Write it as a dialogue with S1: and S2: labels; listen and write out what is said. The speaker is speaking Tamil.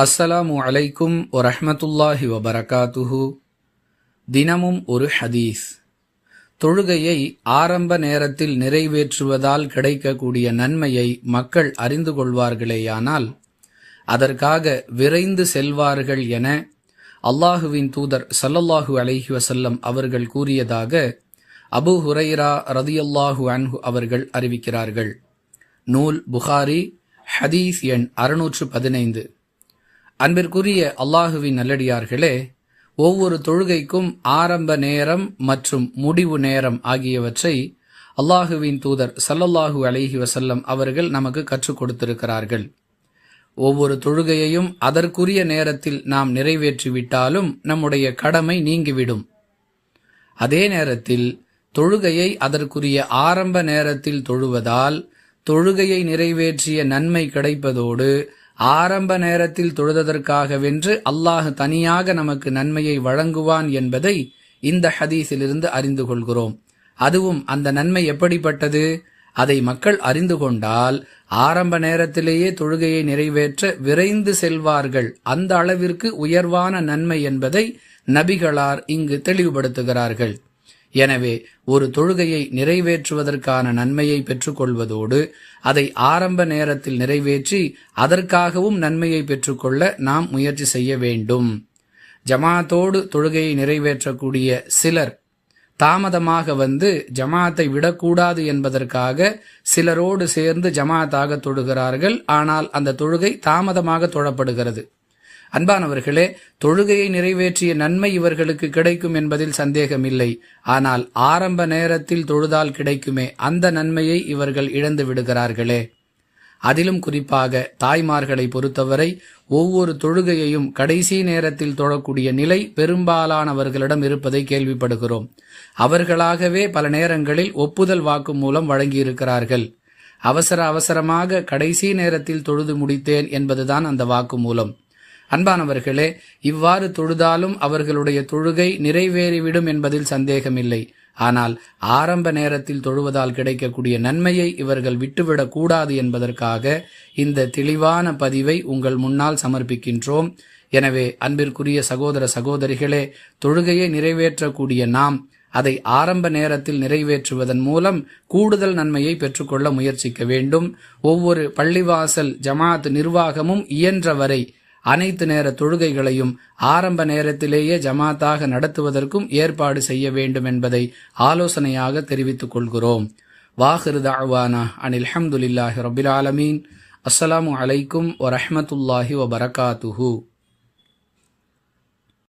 S1: அஸ்ஸலாமு அலைக்கும் வரஹ்மத்துல்லாஹி வபரகாத்துஹு. தினமும் ஒரு ஹதீஸ். தொழுகையை ஆரம்ப நேரத்தில் நிறைவேற்றுவதால் கிடைக்கக்கூடிய நன்மையை மக்கள் அறிந்து கொள்வார்களேயானால் அதற்காக விரைந்து செல்வார்கள் என அல்லாஹுவின் தூதர் சல்லல்லாஹு அலஹி வசல்லம் அவர்கள் கூறியதாக அபு ஹுரைரா ரதியல்லாஹு அன்ஹு அவர்கள் அறிவிக்கிறார்கள். நூல் புகாரி ஹதீஸ் எண் அறுநூற்று பதினைந்து. அன்பிற்குரிய அல்லாஹுவின் நல்லடியார்களே ஒவ்வொரு தொழுகைக்கும் ஆரம்ப நேரம் மற்றும் முடிவு நேரம் ஆகியவற்றை அல்லாஹுவின் தூதர் சல்லல்லாஹு அலைஹி வசல்லம் அவர்கள் நமக்கு கற்றுக் கொடுத்திருக்கிறார்கள். ஒவ்வொரு தொழுகையையும் அதற்குரிய நேரத்தில் நாம் நிறைவேற்றிவிட்டாலும் நம்முடைய கடமை நீங்கிவிடும். அதே நேரத்தில் தொழுகையை அதற்குரிய ஆரம்ப நேரத்தில் தொழுவதால் தொழுகையை நிறைவேற்றிய நன்மை கிடைப்பதோடு ஆரம்ப நேரத்தில் தொழுததற்காகவென்று அல்லாஹ் தனியாக நமக்கு நன்மையை வழங்குவான் என்பதை இந்த ஹதீஸிலிருந்து அறிந்து கொள்கிறோம். அதுவும் அந்த நன்மை எப்படிப்பட்டது? அதை மக்கள் அறிந்து கொண்டால் ஆரம்ப நேரத்திலேயே தொழுகையை நிறைவேற்ற விரைந்து செல்வார்கள். அந்த அளவிற்கு உயர்வான நன்மை என்பதை நபிகளார் இங்கு தெளிவுபடுத்துகிறார்கள். எனவே ஒரு தொழுகையை நிறைவேற்றுவதற்கான நன்மையை பெற்றுக்கொள்வதோடு அதை ஆரம்ப நேரத்தில் நிறைவேற்றி அதற்காகவும் நன்மையை பெற்றுக்கொள்ள நாம் முயற்சி செய்ய வேண்டும். ஜமாத்தோடு தொழுகையை நிறைவேற்றக்கூடிய சிலர் தாமதமாக வந்து ஜமாத்தை விடக்கூடாது என்பதற்காக சிலரோடு சேர்ந்து ஜமாத்தாக தொழுகிறார்கள். ஆனால் அந்த தொழுகை தாமதமாக தொழப்படுகிறது. அன்பானவர்களே தொழுகையை நிறைவேற்றிய நன்மை இவர்களுக்கு கிடைக்கும் என்பதில் சந்தேகமில்லை. ஆனால் ஆரம்ப நேரத்தில் தொழுதால் கிடைக்குமே அந்த நன்மையை இவர்கள் இழந்து விடுகிறார்களே. அதிலும் குறிப்பாக தாய்மார்களை பொறுத்தவரை ஒவ்வொரு தொழுகையையும் கடைசி நேரத்தில் தொழக்கூடிய நிலை பெரும்பாலானவர்களிடம் இருப்பதை கேள்விப்படுகிறோம். அவர்களாகவே பல நேரங்களில் ஒப்புதல் வாக்கு மூலம் வழங்கியிருக்கிறார்கள். அவசர அவசரமாக கடைசி நேரத்தில் தொழுது முடித்தேன் என்பதுதான் அந்த வாக்கு மூலம். அன்பானவர்களே இவ்வாறு தொழுதாலும் அவர்களுடைய தொழுகை நிறைவேறிவிடும் என்பதில் சந்தேகமில்லை. ஆனால் ஆரம்ப நேரத்தில் தொழுவதால் கிடைக்கக்கூடிய நன்மையை இவர்கள் விட்டுவிடக் கூடாது என்பதற்காக இந்த தெளிவான பதிவை உங்கள் முன்னால் சமர்ப்பிக்கின்றோம். எனவே அன்பிற்குரிய சகோதர சகோதரிகளே தொழுகையை நிறைவேற்றக்கூடிய நாம் அதை ஆரம்ப நேரத்தில் நிறைவேற்றுவதன் மூலம் கூடுதல் நன்மையை பெற்றுக்கொள்ள முயற்சிக்க வேண்டும். ஒவ்வொரு பள்ளிவாசல் ஜமாத் நிர்வாகமும் இயன்றவரை அனைத்து நேர தொழுகைகளையும் ஆரம்ப நேரத்திலேயே ஜமாத்தாக நடத்துவதற்கும் ஏற்பாடு செய்ய வேண்டும் என்பதை ஆலோசனையாக தெரிவித்துக் கொள்கிறோம். வாஹிரு தாழ்வானா அனில் அஹமதுல்லாஹி ரபில் ஆலமீன். அஸ்ஸலாமு அலைக்கும் வரஹமத்துல்லாஹி வபரகாத்துஹூ.